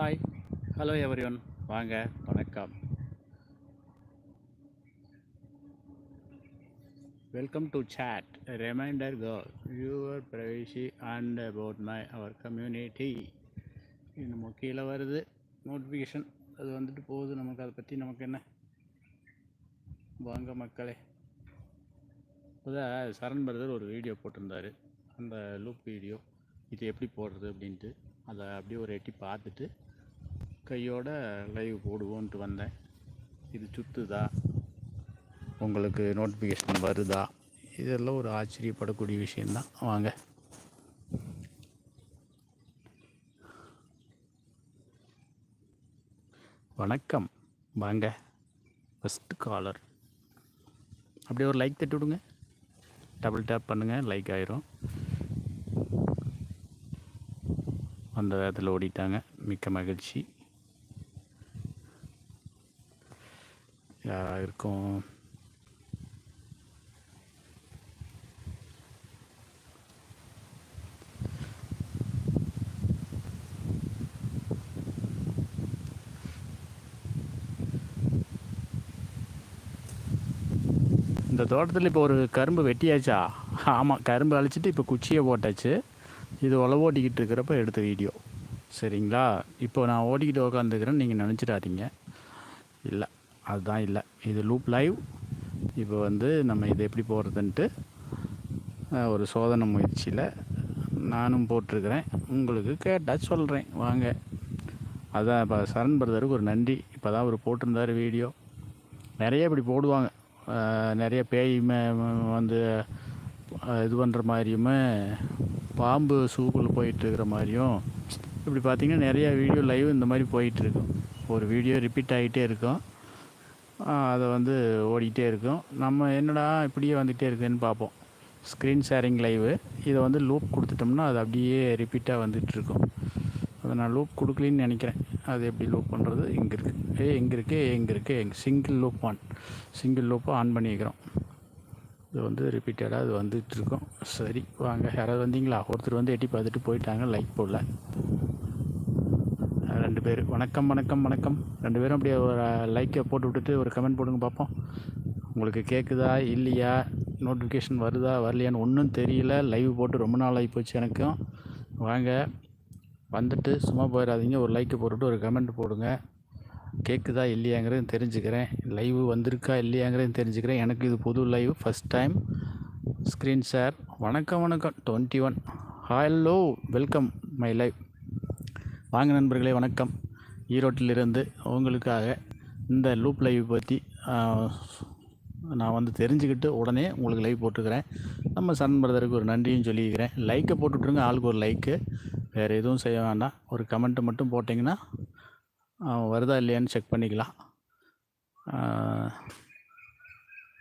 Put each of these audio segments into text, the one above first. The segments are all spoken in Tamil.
ஹாய் ஹலோ எவரி ஒன் வாங்க வணக்கம். Welcome to chat reminder girl your privacy and about my our community நம்ம கீழே வருது. நோட்டிஃபிகேஷன் அது வந்துட்டு போகுது. நமக்கு அதை பற்றி நமக்கு என்ன? வாங்க மக்களே. இப்போதான் சரண் பிரதர் ஒரு வீடியோ போட்டிருந்தாரு. அந்த லூப் வீடியோ இது எப்படி போடுறது அப்படின்ட்டு. அதை அப்படியே ஒரு எட்டி பார்த்துட்டு கையோட லைவ் போடுவோன்ட்டு வந்தேன். இது சுத்துதா? உங்களுக்கு நோட்டிஃபிகேஷன் வருதா? இதெல்லாம் ஒரு ஆச்சரியப்படக்கூடிய விஷயந்தான் வாங்க. வணக்கம். வாங்க. ஃபஸ்ட்டு காலர் அப்படியே ஒரு லைக் தட்டி விடுங்க. டபுள் டேப் பண்ணுங்கள் லைக் ஆயிரும். அந்த வேதத்தில் ஓடிட்டாங்க. மிக்க மகிழ்ச்சி. இருக்கும் இந்த தோட்டத்தில் இப்போ ஒரு கரும்பு வெட்டியாச்சா? ஆமாம் கரும்பு அழிச்சிட்டு இப்போ குச்சியை போட்டாச்சு. இது உழவு ஓட்டிக்கிட்டு இருக்கிறப்ப எடுத்த வீடியோ. சரிங்களா? இப்போ நான் ஓடிக்கிட்டு உக்காந்துக்கிறேன்னு நீங்கள் நினச்சிடாதீங்க. இல்லை. அதுதான் இல்லை. இது லூப் லைவ் இப்போ வந்து நம்ம இதை எப்படி போடுறதுன்ட்டு ஒரு சோதனை முயற்சியில் நானும் போட்டிருக்கிறேன். உங்களுக்கு கேட்டால் சொல்கிறேன் வாங்க. அதான் இப்போ சரண் பிரதருக்கு ஒரு நன்றி. இப்போ தான் அவர் போட்டிருந்தார் வீடியோ. நிறைய இப்படி போடுவாங்க. நிறைய பேய் வந்து இது பண்ணுற மாதிரியுமே பாம்பு சூக்குள்ளே போயிட்டுருக்கிற மாதிரியும் இப்படி பார்த்தீங்கன்னா நிறைய வீடியோ லைவ் இந்த மாதிரி போயிட்டுருக்கும். ஒரு வீடியோ ரிப்பீட் ஆகிட்டே இருக்கும். அதை வந்து ஓடிக்கிட்டே இருக்கும். நம்ம என்னடா இப்படியே வந்துகிட்டே இருக்குதுன்னு பார்ப்போம். ஸ்க்ரீன் ஷேரிங் லைவு இதை வந்து லூப் கொடுத்துட்டோம்னா அது அப்படியே ரிப்பீட்டாக வந்துகிட்ருக்கும் அதை நான் லூப் கொடுக்கலின்னு நினைக்கிறேன். அது எப்படி லூப் பண்ணுறது இங்கே இருக்குது ஏ எங்கே இருக்குது எங்கே இருக்குது எங் சிங்கிள் லூப் ஆன் சிங்கிள் லூப்பை ஆன் பண்ணிக்கிறோம் இது வந்து ரிப்பீட்டடாக அது வந்துகிட்ருக்கோம் சரி வாங்க. யாராவது வந்தீங்களா? ஒருத்தர் வந்து எட்டி பார்த்துட்டு போயிட்டாங்க. லைக் போடல. ரெண்டு பேர். வணக்கம் வணக்கம் வணக்கம். ரெண்டு பேரும் அப்படியே ஒரு லைக்கை போட்டு விட்டுட்டு ஒரு கமெண்ட் போடுங்க பார்ப்போம் உங்களுக்கு கேட்குதா இல்லையா? நோட்டிஃபிகேஷன் வருதா வரலையான்னு ஒன்றும் தெரியல. லைவ் போட்டு ரொம்ப நாள் ஆகி போச்சு எனக்கும். வாங்க வந்துட்டு சும்மா போயிடாதீங்க. ஒரு லைக்கை போட்டுட்டு ஒரு கமெண்ட் போடுங்க. கேட்குதா இல்லையாங்கிறது தெரிஞ்சுக்கிறேன். லைவ் வந்திருக்கா இல்லையாங்கிறது தெரிஞ்சுக்கிறேன். எனக்கு இது புது live first time screen share வணக்கம் வணக்கம். Twenty one hello welcome my live வாங்க நண்பர்களே வணக்கம். ஈரோட்டிலிருந்து உங்களுக்காக இந்த லூப் லைவ் பற்றி நான் வந்து தெரிஞ்சுக்கிட்டு உடனே உங்களுக்கு லைவ் போட்டுக்கிறேன். நம்ம சன் பிரதருக்கு ஒரு நன்றியும் சொல்லிக்கிறேன். லைக்கை போட்டுட்ருங்க ஆளுக்கு ஒரு லைக்கு வேறு எதுவும் செய்ய வேண்டாம். ஒரு கமெண்ட்டு மட்டும் போட்டிங்கன்னா வருதா இல்லையான்னு செக் பண்ணிக்கலாம்.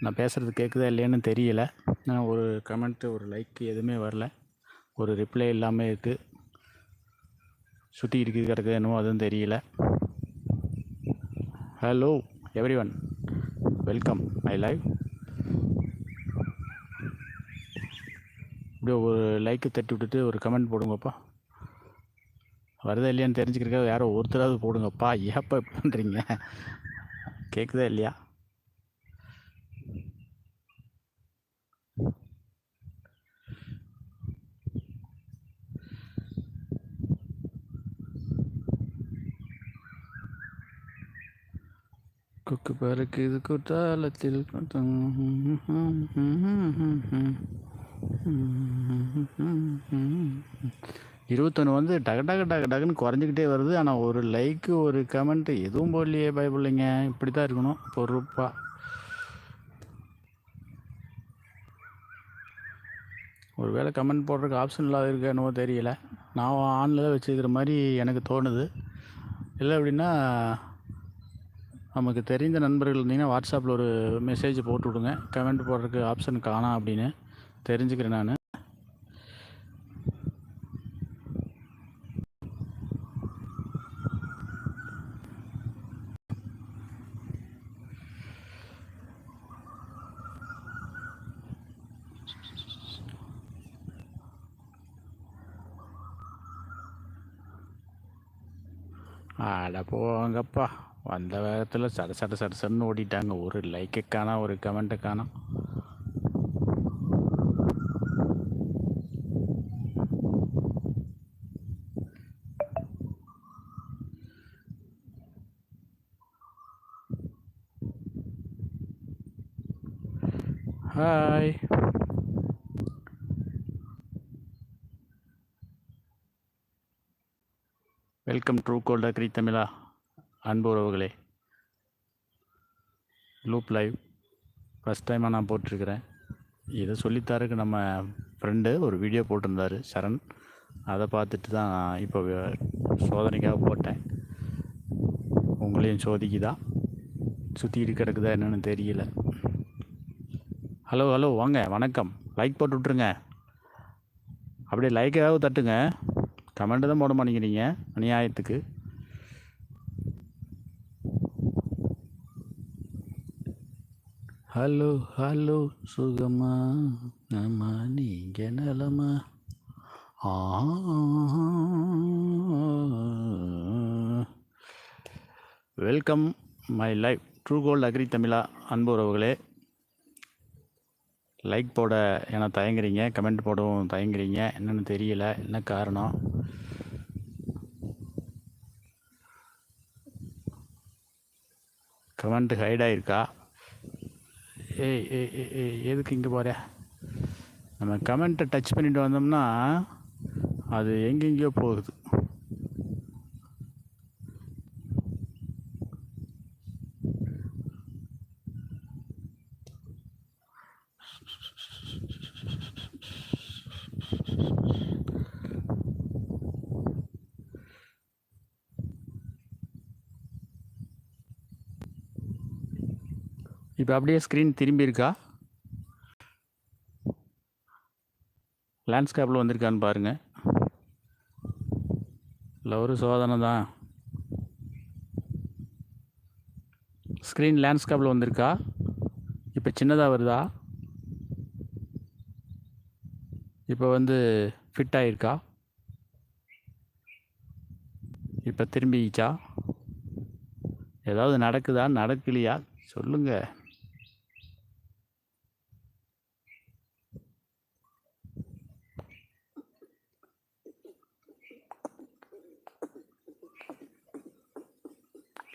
நான் பேசுகிறது கேட்குதா இல்லையான்னு தெரியல. நான் ஒரு கமெண்ட்டு ஒரு லைக் எதுவுமே வரல. ஒரு ரிப்ளை இல்லாமல் இருக்குது சுற்றி இருக்குது கிடக்குது என்னமோ அதுவும் தெரியல. Hello everyone welcome my live இப்படியே ஒரு லைக்கு தட்டி விட்டுட்டு ஒரு கமெண்ட் போடுங்கப்பா. வருதா இல்லையான்னு தெரிஞ்சுக்கிறக்காக யாரோ ஒருத்தராவது போடுங்கப்பா. ஏப்பா பண்ணுறீங்க கேட்குதா இல்லையா? பறக்குது குற்றாலத்தில் இருபத்தொன்று வந்து டக டக டக டக்குன்னு குறைஞ்சிக்கிட்டே வருது. ஆனால் ஒரு லைக்கு ஒரு கமெண்ட் எதுவும் போடலையே பயப்படலைங்க இப்படி தான் இருக்கணும். பொறுப்பாக ஒரு வேளை கமெண்ட் போடுறதுக்கு ஆப்ஷன் இல்லாத இருக்கு என்னவோ தெரியல. நான் ஆனில் தான் வச்சுருக்கிற மாதிரி எனக்கு தோணுது. இல்லை அப்படின்னா நமக்கு தெரிந்த நண்பர்கள் இருந்தீங்கன்னா வாட்ஸ்அப்பில் ஒரு மெசேஜ் போட்டு விடுங்க கமெண்ட் போடுறதுக்கு ஆப்ஷன் காணாம் அப்படின்னு தெரிஞ்சுக்கிறேன் நான். அட போங்கப்பா. வந்த வேகத்தில் சட சட சட சடன்னு ஓடிட்டாங்க. ஒரு லைக்கை காணோம் ஒரு கமெண்ட்டை காணோம் ஹாய் வெல்கம் ட்ரூ கோல்டா அக்ரி தமிழா அன்பு உறவுகளே. Loop live. ஃபஸ்ட் டைமாக நான் போட்டிருக்கிறேன். இதை சொல்லித்தாருக்கு நம்ம ஃப்ரெண்டு ஒரு வீடியோ போட்டிருந்தாரு சரண். அதை பார்த்துட்டு தான் இப்போ சோதனைக்காக போட்டேன். உங்களையும் சோதிக்குதா? சுற்றிக்கிட்டு கிடக்குதா என்னென்னு தெரியல. ஹலோ ஹலோ வாங்க வணக்கம். லைக் போட்டு விட்ருங்க அப்படியே லைக்காக தட்டுங்க. கமெண்ட் தான் போட மாட்டேங்கிறீங்க அநியாயத்துக்கு. ஹலோ ஹலோ சுகமா நம்ம நீங்க நலமா ஆ welcome my life true gold agri தமிழா அன்பு உறவுகளே. லைக் போட ஏன்னா தயங்குறீங்க கமெண்ட் போடவும் தயங்குறீங்க. என்னென்னு தெரியல என்ன காரணம்? கமெண்ட் ஹைட் ஆயிருக்கா? ஏய் ஏய் ஏய், எதுக்கு இங்கே போகிற நம்ம கமெண்ட்டை டச் பண்ணிட்டு வந்தோம்னா அது எங்கெங்கேயோ போகுது. இப்போ அப்படியே ஸ்க்ரீன் திரும்பி இருக்கா? லேண்ட்ஸ்கேப்பில் வந்திருக்கான்னு பாருங்கள் இல்லை ஒரு சோதனை தான் ஸ்க்ரீன் லேண்ட்ஸ்கேப்பில் வந்திருக்கா? இப்போ சின்னதாக வருதா? இப்போ வந்து ஃபிட் ஆகிருக்கா இப்போ திரும்பிச்சா? ஏதாவது நடக்குதா? நடக்கலையா? சொல்லுங்கள்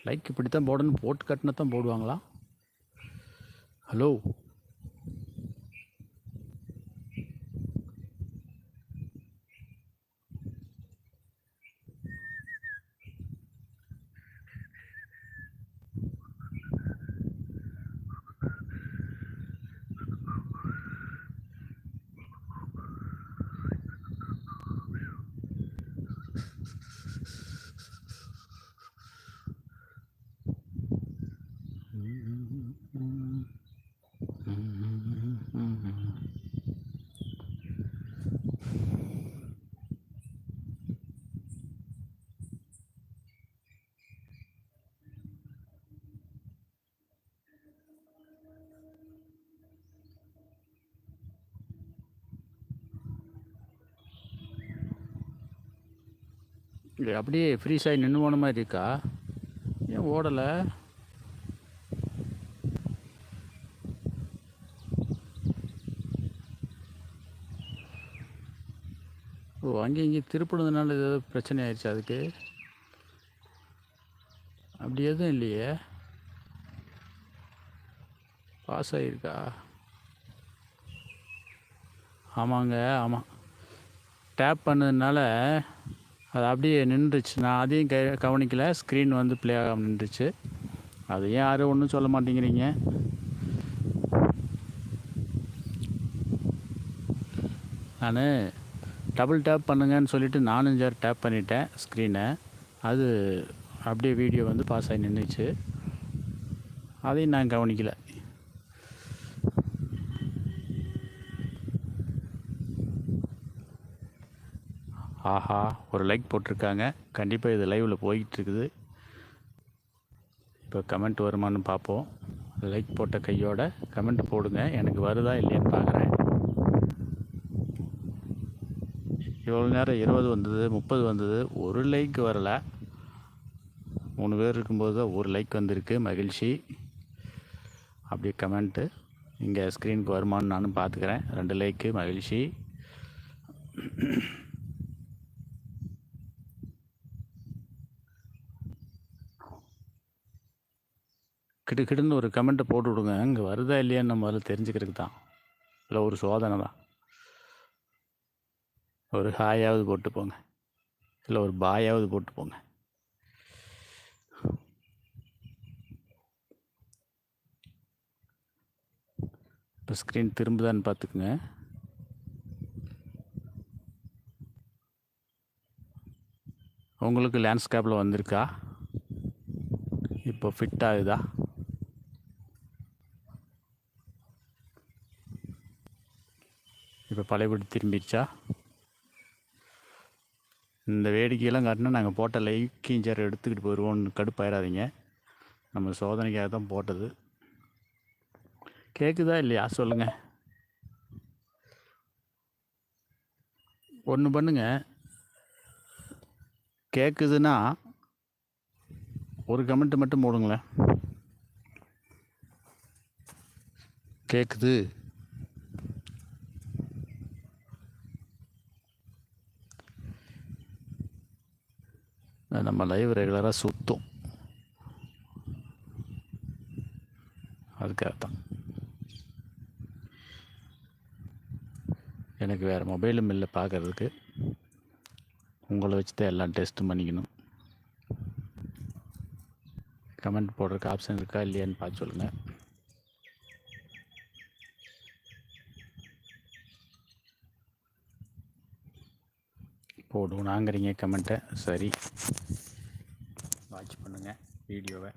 லைக் இப்படி தான் போடணும் போட்டு கட்டினா தான் போடுவாங்களா? ஹலோ இல்லை அப்படியே ஃப்ரீஸ் ஆகி நின்று போன மாதிரி இருக்கா? ஏன் ஓடலை? ஓ அங்கே இங்கே திருப்பினதுனால ஏதாவது பிரச்சனை ஆயிடுச்சு அதுக்கு. அப்படி எதுவும் இல்லையே. பாஸ் ஆகிருக்கா ஆமாங்க ஆமாம் டேப் பண்ணதுனால அது அப்படியே நின்றுச்சு. நான் அதையும் க கவனிக்கலை. ஸ்க்ரீன் வந்து ப்ளே ஆகாமல் நின்றுச்சு. அது ஏன் யாரும் ஒன்றும் சொல்ல மாட்டேங்கிறீங்க? நான் டபுள் டேப் பண்ணுங்கன்னு சொல்லிட்டு நானும் சார் டேப் பண்ணிட்டேன் ஸ்க்ரீனை அது அப்படியே வீடியோ வந்து பாஸ் ஆகி நின்றுச்சு. அதையும் நான் கவனிக்கலை. ஆஹா ஒரு லைக் போட்டிருக்காங்க. கண்டிப்பாக இது லைவில் போய்கிட்டு இருக்குது இப்போ கமெண்ட் வருமான்னு பார்ப்போம். லைக் போட்ட கையோட கமெண்ட் போடுங்க. எனக்கு வருதா இல்லையான்னு பார்க்குறேன். இவ்வளோ நேரம் இருபது வந்தது முப்பது வந்தது ஒரு லைக் வரலை. மூணு பேர் இருக்கும்போது தான் ஒரு லைக் வந்திருக்கு. மகிழ்ச்சி. அப்படியே கமெண்ட்டு இங்கே ஸ்க்ரீனுக்கு வருமானு நானும் பார்த்துக்கிறேன். ரெண்டு லைக்கு மகிழ்ச்சி. கிடு கிடுன்னு ஒரு கமெண்ட்டை போட்டு விடுங்க. இங்கே வருதா இல்லையான்னு நம்ம முதல்ல தெரிஞ்சுக்கிறதுக்கு தான். இல்லை ஒரு சோதனை தான். ஒரு ஹாயாவது போட்டு போங்க. இல்லை ஒரு பாயாவது போட்டு போங்க. இப்போ ஸ்க்ரீன் திரும்புதான்னு பார்த்துக்குங்க. உங்களுக்கு லேண்ட்ஸ்கேப்பில் வந்திருக்கா? இப்போ ஃபிட் ஆகுதா? இப்போ பழையபடி திரும்பிடுச்சா? இந்த வேடிக்கையெல்லாம் காட்டினா நாங்கள் போட்ட லைக்கிங் சேர் எடுத்துக்கிட்டு போயிடுவோம்னு கடுப்பாயிடாதீங்க நம்ம சோதனைக்காக தான் போட்டது. கேட்குதா இல்லையா? சொல்லுங்கள் ஒன்று பண்ணுங்க. கேட்குதுன்னா ஒரு கமெண்ட் மட்டும் போடுங்களேன். கேட்குது நம்ம லைவ் ரெகுலராக சுற்றும் அதுக்காக தான் எனக்கு வேறு மொபைலும் இல்லை பார்க்குறதுக்கு உங்களை வச்சு தான் எல்லாம் டெஸ்ட்டும் பண்ணிக்கணும். கமெண்ட் போடுறதுக்கு ஆப்ஷன் இருக்கா இல்லையான்னு பார்த்து சொல்லுங்கள் போடுவோனாங்கிறீங்க கமெண்ட்டை சரி. வீடியோவை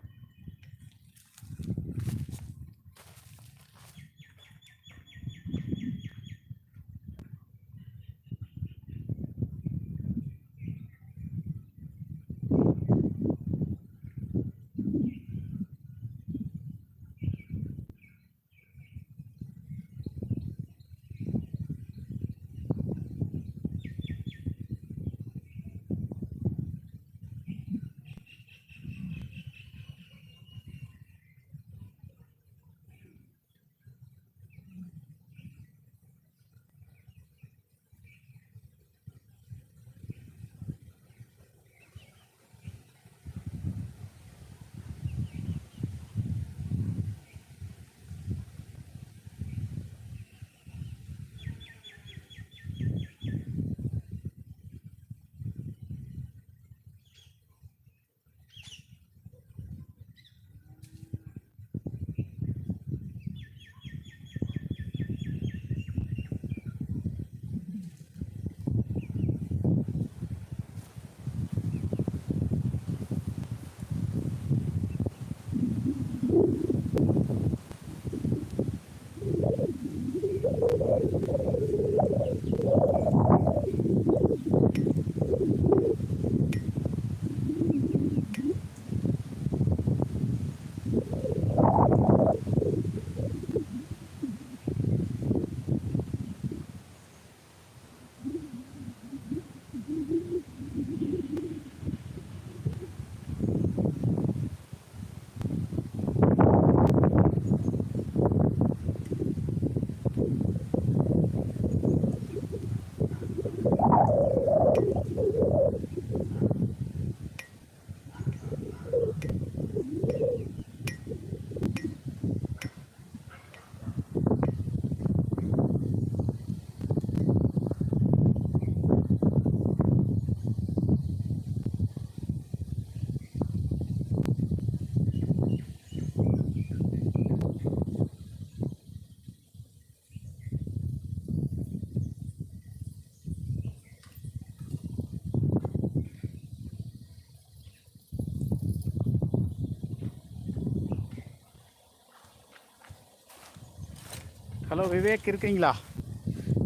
விவேக் இருக்கீங்களா?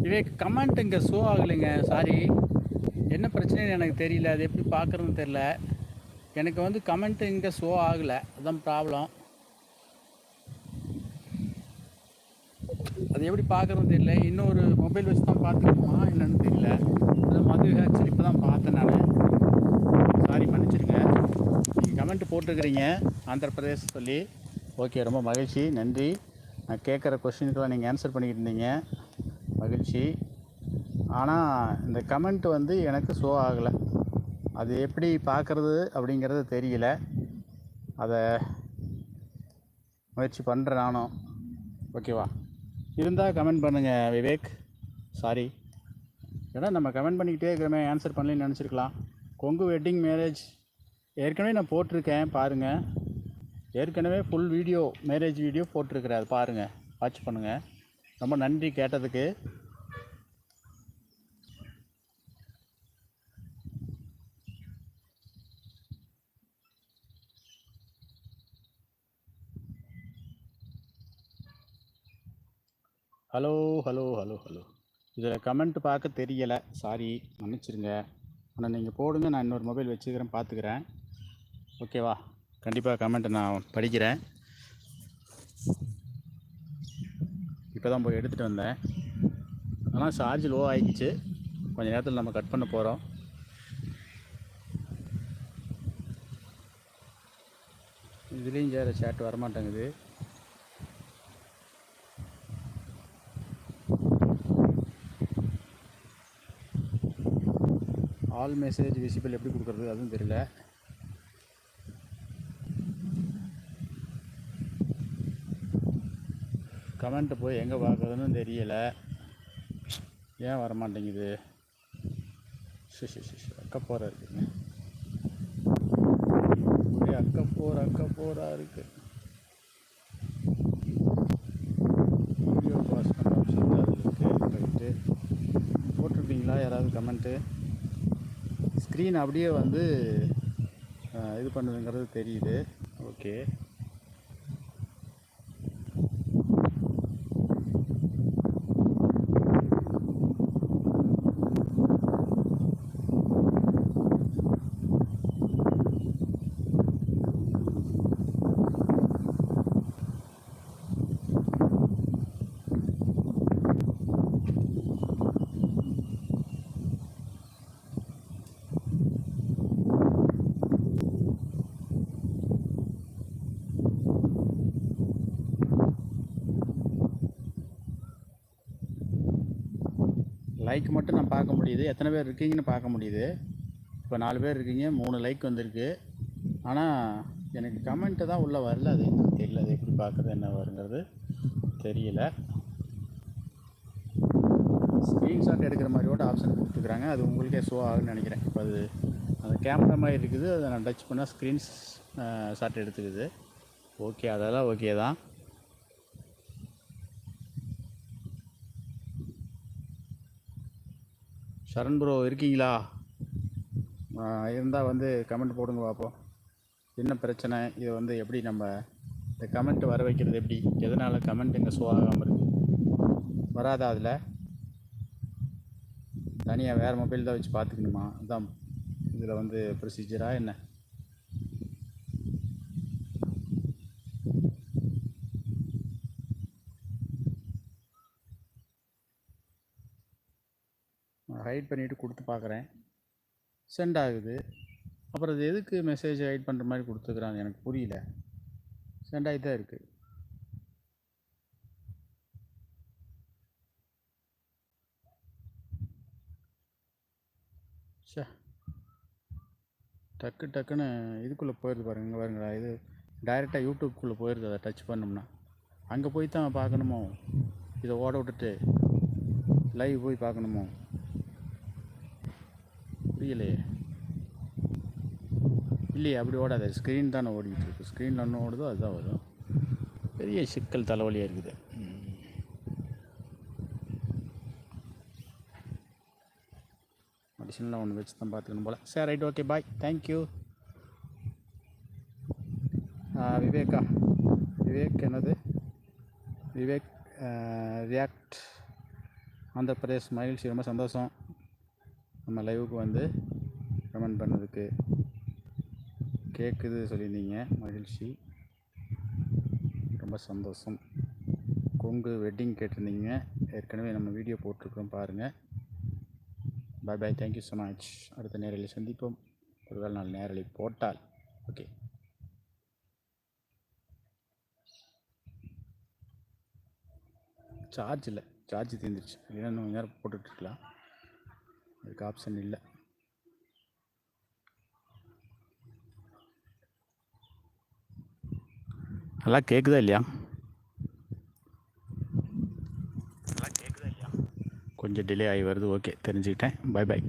விவேக் கமெண்ட் இங்கே ஷோ ஆகலைங்க. சாரி என்ன பிரச்சனைன்னு எனக்கு தெரியல. அது எப்படி பார்க்குறதுன்னு தெரில எனக்கு வந்து கமெண்ட் இங்கே ஷோ ஆகலை. அதுதான் ப்ராப்ளம் அது எப்படி பார்க்குறதுன்னு தெரியல. இன்னொரு மொபைல் வச்சு தான் பார்த்துக்கணுமா என்னன்னு தெரியல. அது மது ஹேச்சர் இப்போ தான் பார்த்தேன் நான். சாரி மன்னிச்சிருங்க. நீங்கள் கமெண்ட் போட்டிருக்கிறீங்க. ஆந்திர பிரதேஷ் சொல்லி. ஓகே ரொம்ப மகிழ்ச்சி. நன்றி. நான் கேட்குற கொஷினுக்கெலாம் நீங்கள் ஆன்சர் பண்ணிக்கிட்டு இருந்தீங்க மகிழ்ச்சி. ஆனால் இந்த கமெண்ட் வந்து எனக்கு ஷோ ஆகலை. அது எப்படி பார்க்குறது அப்படிங்கிறது தெரியல. அதை முயற்சி பண்ணுறேன் நானும். ஓகேவா இருந்தால் கமெண்ட் பண்ணுங்கள் விவேக். சாரி ஏன்னா நம்ம கமெண்ட் பண்ணிக்கிட்டே இருக்கிறமே ஆன்சர் பண்ணலன்னு நினச்சிருக்கலாம். கொங்கு வெட்டிங் மேரேஜ் ஏற்கனவே நான் போட்டிருக்கேன் பாருங்கள் ஏற்கனவே ஃபுல் வீடியோ மேரேஜ் வீடியோ போட்டிருக்கிறேன் அது பாருங்கள் வாட்ச் பண்ணுங்கள் ரொம்ப நன்றி கேட்டதுக்கு. ஹலோ ஹலோ ஹலோ ஹலோ இதில் கமெண்ட் பார்க்க தெரியலை. சாரி மன்னிச்சிருங்க. ஆனால் நீங்கள் போடுங்க நான் இன்னொரு மொபைல் வச்சுக்கிறேன் பார்த்துக்கிறேன் ஓகேவா கண்டிப்பாக கமெண்ட்டை நான் படிக்கிறேன். இப்போ தான் போய் எடுத்துகிட்டு வந்தேன். ஆனால் சார்ஜ் லோ ஆகிடுச்சு கொஞ்சம் நேரத்தில் நம்ம கட் பண்ண போகிறோம் இதுலேயும் சேர சேட் வரமாட்டேங்குது. ஆல் மெசேஜ் விசிபிள் எப்படி கொடுக்குறது அதுவும் தெரியல. கமெண்ட்டு போய் எங்கே பார்க்குறதுன்னு தெரியலை. ஏன் வர மாட்டேங்குது ஷி ஷி ஷி அக்கப்போரா இருக்குங்க அப்படியே அக்கப்போர் அக்கப்போராக இருக்கு. வீடியோ பாஸ் பண்ண ஆப்ஷன் அதில் இருக்குது ரைட்டு போட்டிருப்பீங்களா? யாராவது கமெண்ட்டு? ஸ்க்ரீன் அப்படியே வந்து இது பண்ணுதுங்கிறது தெரியுது. ஓகே. லைக் மட்டும் நான் பார்க்க முடியுது. எத்தனை பேர் இருக்கீங்கன்னு பார்க்க முடியுது. இப்போ நாலு பேர் இருக்கீங்க மூணு லைக் வந்திருக்கு. ஆனால் எனக்கு கமெண்ட்டு தான் உள்ளே வரல. அது என்னன்னு தெரியல. அது எப்படி பார்க்குறது என்ன வருங்கிறது தெரியல. ஸ்க்ரீன்ஷாட் எடுக்கிற மாதிரியோட ஆப்ஷன் கொடுத்துக்கிறாங்க அது உங்களுக்கே ஷோ ஆகுன்னு நினைக்கிறேன். இப்போ அது அந்த கேமரா மாதிரி இருக்குது. அதை நான் டச் பண்ணால் ஸ்க்ரீன்ஸ் ஷாட் எடுத்துக்குது. ஓகே அதெல்லாம் ஓகே தான். சரண் ப்ரோ இருக்கீங்களா? இருந்தால் வந்து கமெண்ட் போடுங்க பார்ப்போம் என்ன பிரச்சனை? இதை வந்து எப்படி நம்ம இந்த கமெண்ட் வர வைக்கிறது எப்படி? எதனால் கமெண்ட் இங்கே ஷோ ஆகாமல் இருக்குது வராதா அதில்? தனியாக வேறு மொபைல் தான் வச்சு பார்த்துக்கணுமா? அதுதான் இதில் வந்து ப்ரொசீஜரா என்ன? ஹைட் பண்ணிவிட்டு கொடுத்து பார்க்குறேன். சென்ட் ஆகுது. அப்புறம் அது எதுக்கு மெசேஜ் ஹைட் பண்ணுற மாதிரி கொடுத்துக்கிறாங்க? எனக்கு புரியல. சென்ட் ஆகி தான் இருக்குது ச்சே. டக்கு டக்குன்னு இதுக்குள்ளே போயிடுது பாருங்க இங்கே பாருங்களா. இது டைரெக்டாக யூடியூப்குள்ளே போயிடுது அதை டச் பண்ணோம்னா. அங்கே போய் தான் பார்க்கணுமோ? இதை ஓட விட்டுட்டு லைவ் போய் பார்க்கணுமோ? புரியலையே. இல்லையே அப்படி ஓடாது. ஸ்க்ரீன் தானே ஓடிக்கிட்டு இருக்கு. ஸ்க்ரீனில் ஒன்று ஓடுதோ அதுதான் வரும். பெரிய சிக்கல் தலைவலியாக இருக்குது. ம். அடிஷனலாக ஒன்று வச்சு தான் பார்த்துக்கணும் போல். சரி right okay bye thank you விவேக்கா Vivek. என்னது? விவேக் ரியாக்ட் ஆந்திர பிரதேஷ் மகிழ்ச்சி ரொம்ப சந்தோஷம். நம்ம லைவுக்கு வந்து கமெண்ட் பண்ணதுக்கு கேட்குது சொல்லியிருந்தீங்க. மகிழ்ச்சி. ரொம்ப சந்தோஷம். கொங்கு வெட்டிங் கேட்டிருந்தீங்க. ஏற்கனவே நம்ம வீடியோ போட்டிருக்கிறோம் பாருங்கள் bye bye thank you so much அடுத்த நேரலில் சந்திப்போம். ஒருவேளை நாலு நேரலை போட்டால். ஓகே சார்ஜ் இல்லை. சார்ஜ் தீர்ந்துருச்சு. இல்லைன்னா கொஞ்ச நேரம் போட்டுட்ருக்கலாம் அதுக்கு ஆப்ஷன் இல்லை. நல்லா கேட்குதா இல்லையா? கொஞ்சம் டிலே ஆகி வருது. ஓகே தெரிஞ்சுக்கிட்டேன். By by